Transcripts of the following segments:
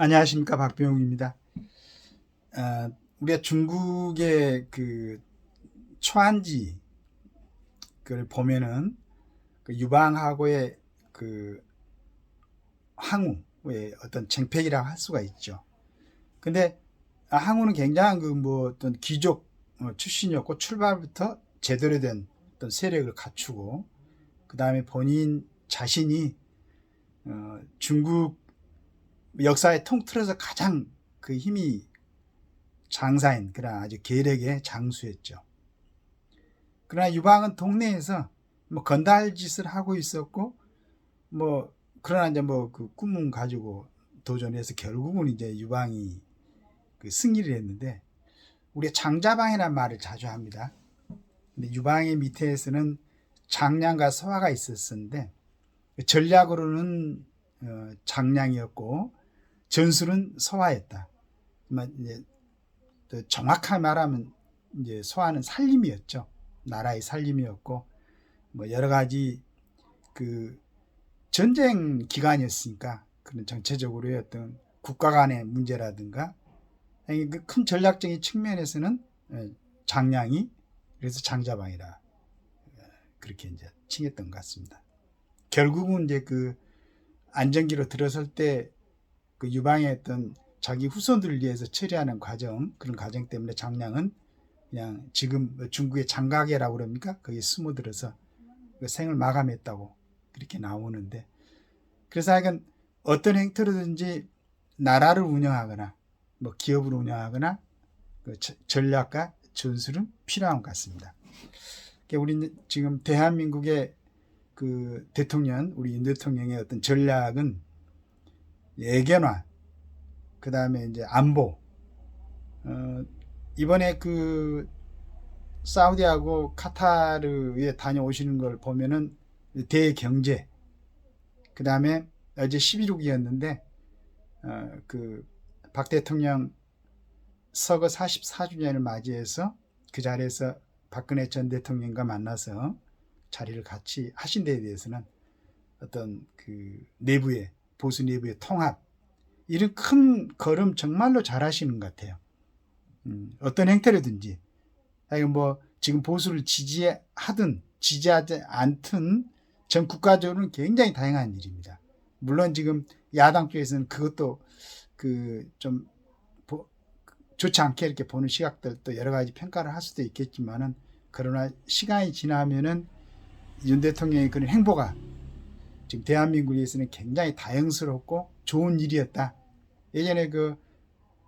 안녕하십니까 박병욱입니다. 아, 우리가 중국의 그 초안지 그걸 보면은 그 유방하고의 그 항우의 어떤 쟁팩이라고 할 수가 있죠. 근데 아, 항우는 굉장한 그 뭐 어떤 귀족 어, 출신이었고 출발부터 제대로 된 어떤 세력을 갖추고 그 다음에 본인 자신이 어, 중국 역사의 통틀어서 가장 그 힘이 장사인 그런 아주 계력의 장수였죠. 그러나 유방은 동네에서 뭐 건달 짓을 하고 있었고 뭐 그러나 이제 뭐 그 꿈은 가지고 도전해서 결국은 이제 유방이 그 승리를 했는데 우리가 장자방이라는 말을 자주 합니다. 근데 유방의 밑에서는 장량과 서화가 있었는데 전략으로는 어, 장량이었고 전술은 서화였다. 뭐 이제 또 정확하게 말하면 이제 서화는 살림이었죠. 나라의 살림이었고 뭐 여러 가지 그 전쟁 기간이었으니까 그런 전체적으로의 어떤 국가 간의 문제라든가 그큰 전략적인 측면에서는 예, 장량이 그래서 장자방이라 예, 그렇게 이제 칭했던 것 같습니다. 결국은 이제 그 안정기로 들어설 때 그 어떤 자기 후손들을 위해서 처리하는 과정 그런 과정 때문에 장량은 그냥 지금 뭐 중국의 장가계라고 그럽니까 거기에 숨어들어서 그 생을 마감했다고 그렇게 나오는데 그래서 하여간 어떤 행태로든지 나라를 운영하거나 뭐 기업을 운영하거나 그 전략과 전술은 필요한 것 같습니다. 우리 지금 대한민국의 그 대통령 우리 윤 대통령의 어떤 전략은 예견화, 그 다음에 이제 안보. 어, 이번에 그 사우디하고 카타르에 다녀오시는 걸 보면은 대경제. 그 다음에 어제 11국이었는데 어, 그박 대통령 서거 44주년을 맞이해서 그 자리에서 박근혜 전 대통령과 만나서 자리를 같이 하신 데에 대해서는 어떤 그 내부의 보수 내부의 통합 이런 큰 걸음 정말로 잘하시는 것 같아요. 음, 어떤 행태라든지 뭐 지금 보수를 지지하든 지지하지 않든 전 국가적으로는 굉장히 다양한 일입니다. 물론 지금 야당 쪽에서는 그것도 그 좀 좋지 않게 이렇게 보는 시각들도 여러 가지 평가를 할 수도 있겠지만은 그러나 시간이 지나면은 윤 대통령의 그런 행보가 지금 대한민국에서는 굉장히 다양스럽고 좋은 일이었다. 예전에 그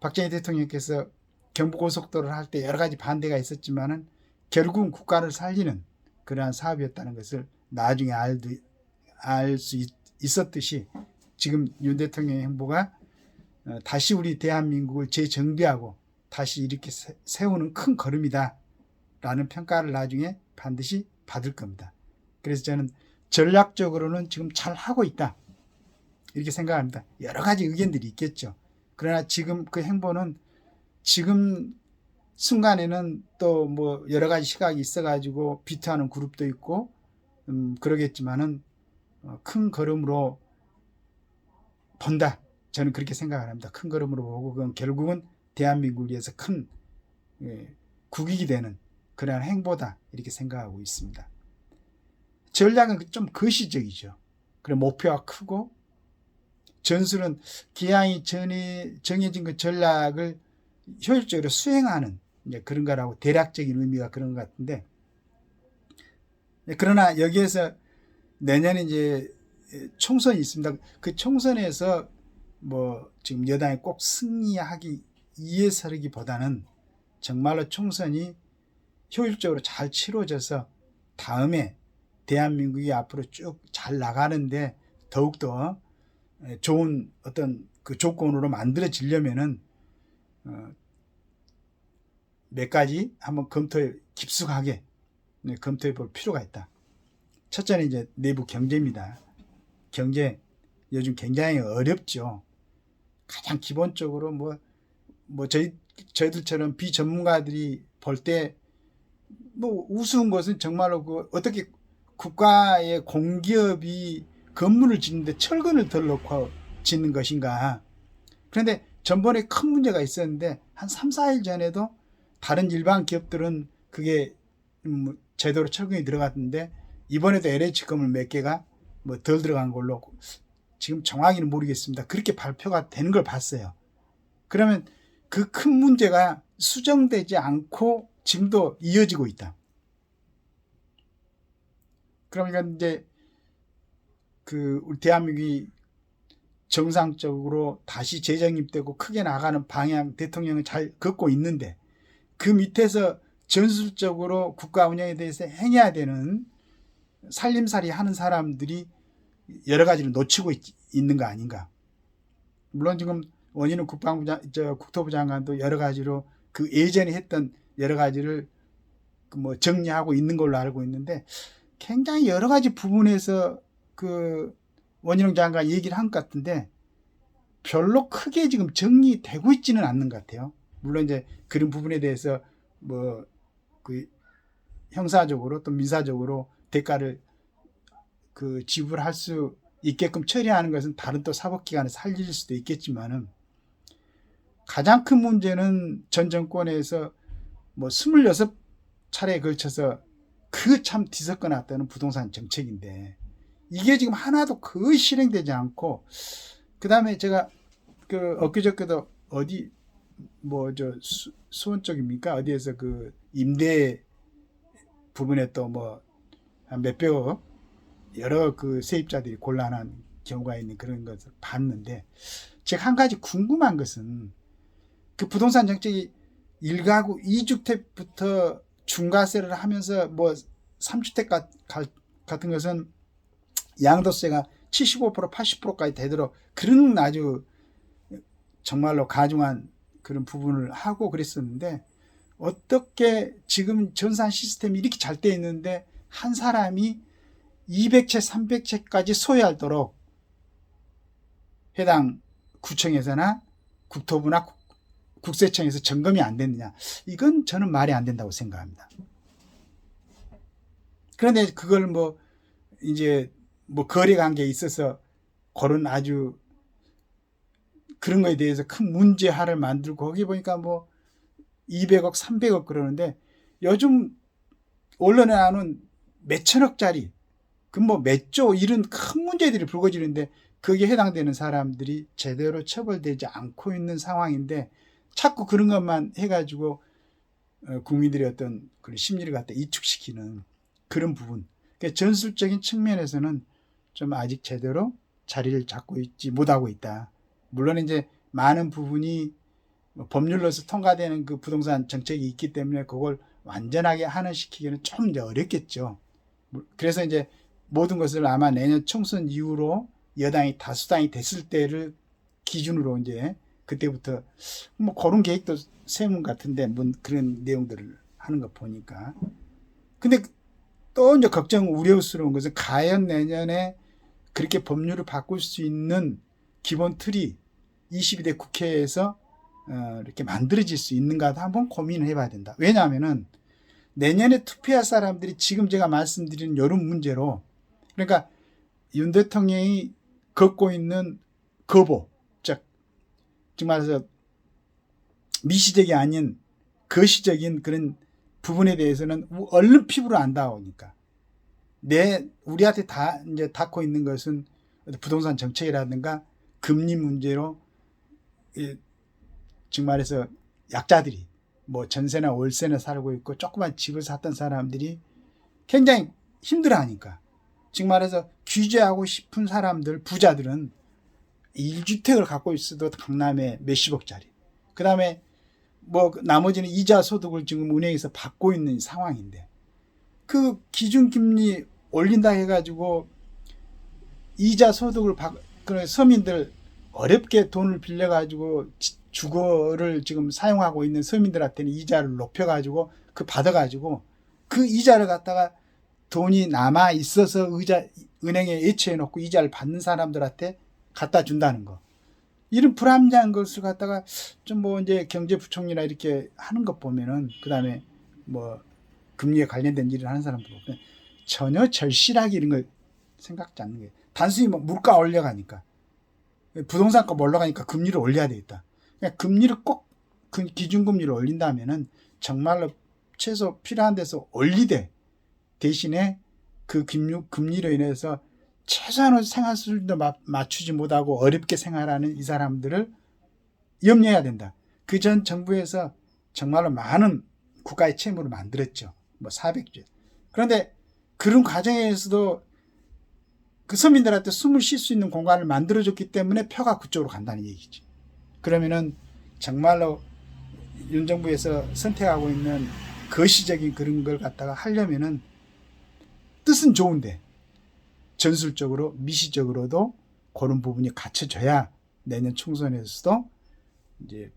박정희 대통령께서 경부고속도로를 할 때 여러 가지 반대가 있었지만은 결국은 국가를 살리는 그러한 사업이었다는 것을 나중에 알 수 있었듯이 지금 윤 대통령의 행보가 어, 다시 우리 대한민국을 재정비하고 다시 이렇게 세우는 큰 걸음이다. 라는 평가를 나중에 반드시 받을 겁니다. 그래서 저는 전략적으로는 지금 잘 하고 있다. 이렇게 생각합니다. 여러 가지 의견들이 있겠죠. 그러나 지금 그 행보는 지금 순간에는 또 뭐 여러 가지 시각이 있어가지고 비트하는 그룹도 있고 음 그러겠지만은 어, 큰 걸음으로 본다. 저는 그렇게 생각을 합니다. 큰 걸음으로 보고 그건 결국은 대한민국을 위해서 큰 예, 국익이 되는 그러한 행보다 이렇게 생각하고 있습니다. 전략은 좀 거시적이죠. 그래 목표가 크고 전술은 기왕이 전에 정해진 그 전략을 효율적으로 수행하는 그런 거라고 대략적인 의미가 그런 것 같은데 그러나 여기에서 내년에 이제 총선이 있습니다. 그 총선에서 뭐 지금 여당이 꼭 승리하기 위해서라기보다는 정말로 총선이 효율적으로 잘 치러져서 다음에 대한민국이 앞으로 쭉 잘 나가는데 더욱더 좋은 어떤 그 조건으로 만들어지려면은 어, 몇 가지 한번 검토해 깊숙하게 네, 검토해 볼 필요가 있다. 첫째는 이제 내부 경제입니다. 경제 요즘 굉장히 어렵죠. 가장 기본적으로 뭐, 뭐 저희, 저희들처럼 비전문가들이 볼 때 뭐 우스운 것은 정말로 그 어떻게 국가의 공기업이 건물을 짓는데 철근을 덜 넣고 짓는 것인가. 그런데 전번에 큰 문제가 있었는데 한 3, 4일 전에도 다른 일반 기업들은 그게 음, 제대로 철근이 들어갔는데 이번에도 LH건물 몇 개가 뭐 덜 들어간 걸로 지금 정확히는 모르겠습니다. 그렇게 발표가 되는 걸 봤어요. 그러면 그 큰 문제가 수정되지 않고 지금도 이어지고 있다. 그러니까 이제 그 우리 대한민국이 정상적으로 다시 재정립되고 크게 나가는 방향 대통령을 잘 걷고 있는데 그 밑에서 전술적으로 국가 운영에 대해서 행해야 되는 살림살이 하는 사람들이 여러 가지를 놓치고 있, 있는 거 아닌가. 물론 지금 원인은 국방부 장, 저 국토부 장관도 여러 가지로 그 예전에 했던 여러 가지를 그뭐 정리하고 있는 걸로 알고 있는데 굉장히 여러 가지 부분에서 그 원희룡 장관 얘기를 한 것 같은데 별로 크게 지금 정리되고 있지는 않는 것 같아요. 물론 이제 그런 부분에 대해서 뭐 그 형사적으로 또 민사적으로 대가를 그 지불할 수 있게끔 처리하는 것은 다른 또 사법기관에 살릴 수도 있겠지만은 가장 큰 문제는 전 정권에서 뭐 26차례에 걸쳐서 그 참 뒤섞어 놨다는 부동산 정책인데 이게 지금 하나도 거의 실행되지 않고 그 다음에 제가 그 엊그저께도 어디 뭐 저 수원 쪽입니까? 어디에서 그 임대 부분에 또뭐한 몇백억 여러 그 세입자들이 곤란한 경우가 있는 그런 것을 봤는데 제가 한 가지 궁금한 것은 그 부동산 정책이 1가구 2주택부터 중과세를 하면서 뭐 3주택 같은 것은 양도세가 75% 80%까지 되도록 그런 아주 정말로 가중한 그런 부분을 하고 그랬었는데 어떻게 지금 전산 시스템이 이렇게 잘 돼 있는데 한 사람이 200채, 300채까지 소유하도록 해당 구청에서나 국토부나 국세청에서 점검이 안 됐느냐. 이건 저는 말이 안 된다고 생각합니다. 그런데 그걸 뭐 이제 뭐 거래 관계에 있어서 그런 아주 그런 거에 대해서 큰 문제화를 만들고 거기 보니까 뭐 200억, 300억 그러는데 요즘 언론에 나오는 몇천억짜리 그 뭐 몇조 이런 큰 문제들이 불거지는데 거기에 해당되는 사람들이 제대로 처벌되지 않고 있는 상황인데 자꾸 그런 것만 해가지고 어, 국민들의 어떤 그런 심리를 갖다 이축시키는 그런 부분. 그러니까 전술적인 측면에서는 좀 아직 제대로 자리를 잡고 있지 못하고 있다. 물론 이제 많은 부분이 뭐 법률로서 통과되는 그 부동산 정책이 있기 때문에 그걸 완전하게 하는시키기는 좀 이제 어렵겠죠. 그래서 이제 모든 것을 아마 내년 총선 이후로 여당이 다수당이 됐을 때를 기준으로 이제 그때부터 뭐 그런 계획도 세문 같은데 뭐 그런 내용들을 하는 거 보니까 근데 또 이제 걱정 우려스러운 것은 과연 내년에 그렇게 법률을 바꿀 수 있는 기본 틀이 22대 국회에서 어, 이렇게 만들어질 수 있는가도 한번 고민을 해봐야 된다. 왜냐하면은 내년에 투표할 사람들이 지금 제가 말씀드린 이런 문제로 그러니까 윤 대통령이 걷고 있는 즉, 즉 말해서 미시적이 아닌 거시적인 그런 부분에 대해서는 얼른 피부로 안다 오니까. 내 우리한테 다 이제 닿고 있는 것은 부동산 정책이라든가 금리 문제로 즉 말해서 약자들이 뭐 전세나 월세나 살고 있고 조그만 집을 샀던 사람들이 굉장히 힘들어하니까. 즉 말해서 규제하고 싶은 사람들 부자들은 1주택을 갖고 있어도 강남에 몇십억짜리. 그 다음에 뭐 나머지는 이자 소득을 지금 은행에서 받고 있는 상황인데 그 기준금리 올린다 해가지고 이자 소득을 받, 그런 서민들 어렵게 돈을 빌려가지고 주거를 지금 사용하고 있는 서민들한테는 이자를 높여가지고 그 받아가지고 그 이자를 갖다가 돈이 남아 있어서 의자 은행에 예치해 놓고 이자를 받는 사람들한테 갖다 준다는 거. 이런 불합리한 것을 갖다가 좀 뭐 이제 경제부총리나 이렇게 하는 것 보면은 그 다음에 뭐 금리에 관련된 일을 하는 사람들 보면 전혀 절실하게 이런 걸 생각지 않는 거예요. 단순히 뭐 물가 올려가니까 부동산 값 올라가니까 금리를 올려야 되겠다. 그냥 금리를 꼭그 기준금리를 올린다면은 정말로 최소 필요한 데서 올리되 대신에 그 금리, 금리로 인해서 최소한의 생활 수준도 마- 맞추지 못하고 어렵게 생활하는 이 사람들을 염려해야 된다. 그 전 정부에서 정말로 많은 국가의 채무를 만들었죠. 뭐 400조. 그런데 그런 과정에서도 그 서민들한테 숨을 쉴 수 있는 공간을 만들어줬기 때문에 표가 그쪽으로 간다는 얘기지. 그러면은 정말로 윤 정부에서 선택하고 있는 거시적인 그런 걸 갖다가 하려면은 뜻은 좋은데 전술적으로 미시적으로도 그런 부분이 갖춰져야 내년 총선에서도 이제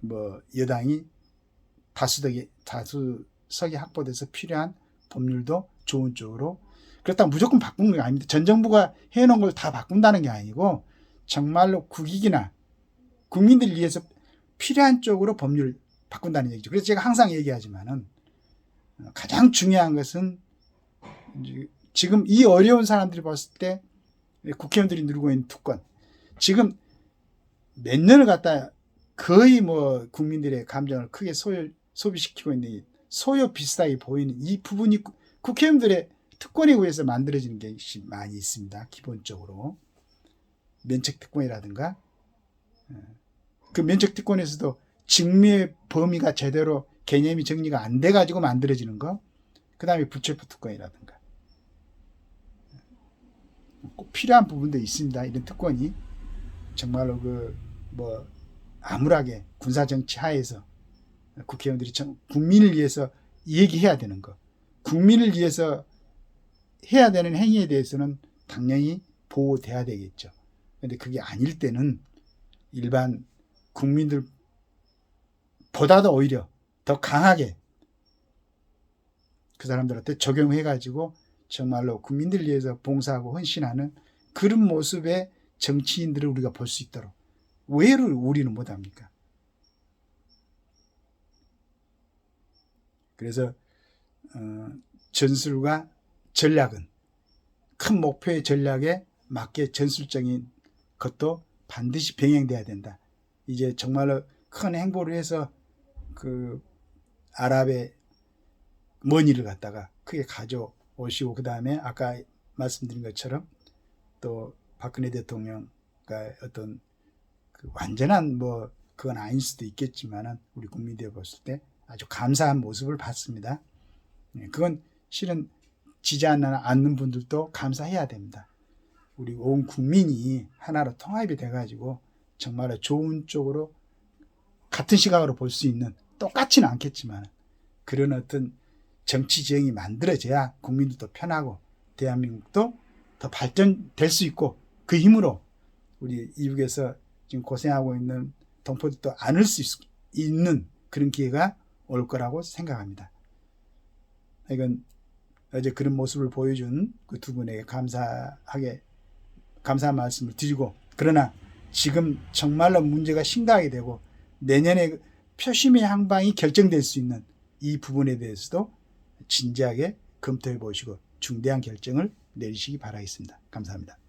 뭐 여당이 다수덕이 다수석이 확보돼서 필요한 법률도 좋은 쪽으로 그렇다고 무조건 바꾸는 게 아닙니다. 전 정부가 해놓은 걸 다 바꾼다는 게 아니고 정말로 국익이나 국민들 위해서 필요한 쪽으로 법률 바꾼다는 얘기죠. 그래서 제가 항상 얘기하지만은 어, 가장 중요한 것은 지금 이 어려운 사람들이 봤을 때 국회의원들이 누르고 있는 특권 지금 몇 년을 갖다 거의 뭐 국민들의 감정을 크게 소요, 소비시키고 있는 이 소요 비슷하게 보이는 이 부분이 국- 국회의원들의 특권에 의해서 만들어지는 게 많이 있습니다. 기본적으로 면책 특권이라든가 어, 그 면책 특권에서도 직무의 범위가 제대로 개념이 정리가 안 돼 가지고 만들어지는 거. 그 다음에 부채부 특권이라든가 꼭 필요한 부분도 있습니다. 이런 특권이 정말로 그 뭐 암울하게 군사 정치 하에서 국회의원들이 정- 국민을 위해서 얘기해야 되는 거, 국민을 위해서 해야 되는 행위에 대해서는 당연히 보호돼야 되겠죠. 근데 그게 아닐 때는 일반 국민들 보다도 오히려 더 강하게 그 사람들한테 적용해가지고 정말로 국민들 위해서 봉사하고 헌신하는 그런 모습의 정치인들을 우리가 볼 수 있도록 왜를 우리는 못합니까? 그래서 어, 전술과 전략은 큰 목표의 전략에 맞게 전술적인 것도 반드시 병행돼야 된다. 이제 정말로 큰 행보를 해서 그 아랍의 머니를 갖다가 크게 가져 오시고 그 다음에 아까 말씀드린 것처럼 또 박근혜 대통령과 어떤 그 완전한 뭐 그건 아닐 수도 있겠지만은 우리 국민들이 봤을 때 아주 감사한 모습을 봤습니다. 예, 그건 실은 지지 않는 분들도 감사해야 됩니다. 우리 온 국민이 하나로 통합이 돼가지고 정말 좋은 쪽으로 같은 시각으로 볼 수 있는 똑같지는 않겠지만 그런 어떤 정치 지형이 만들어져야 국민들도 편하고 대한민국도 더 발전될 수 있고 그 힘으로 우리 이북에서 지금 고생하고 있는 동포들도 안을 수 있- 있는 그런 기회가 올 거라고 생각합니다. 이건 어제 그런 모습을 보여준 그 두 분에게 감사하게 감사한 말씀을 드리고 그러나 지금 정말로 문제가 심각하게 되고 내년에 표심의 향방이 결정될 수 있는 이 부분에 대해서도 진지하게 검토해 보시고 중대한 결정을 내리시기 바라겠습니다. 감사합니다.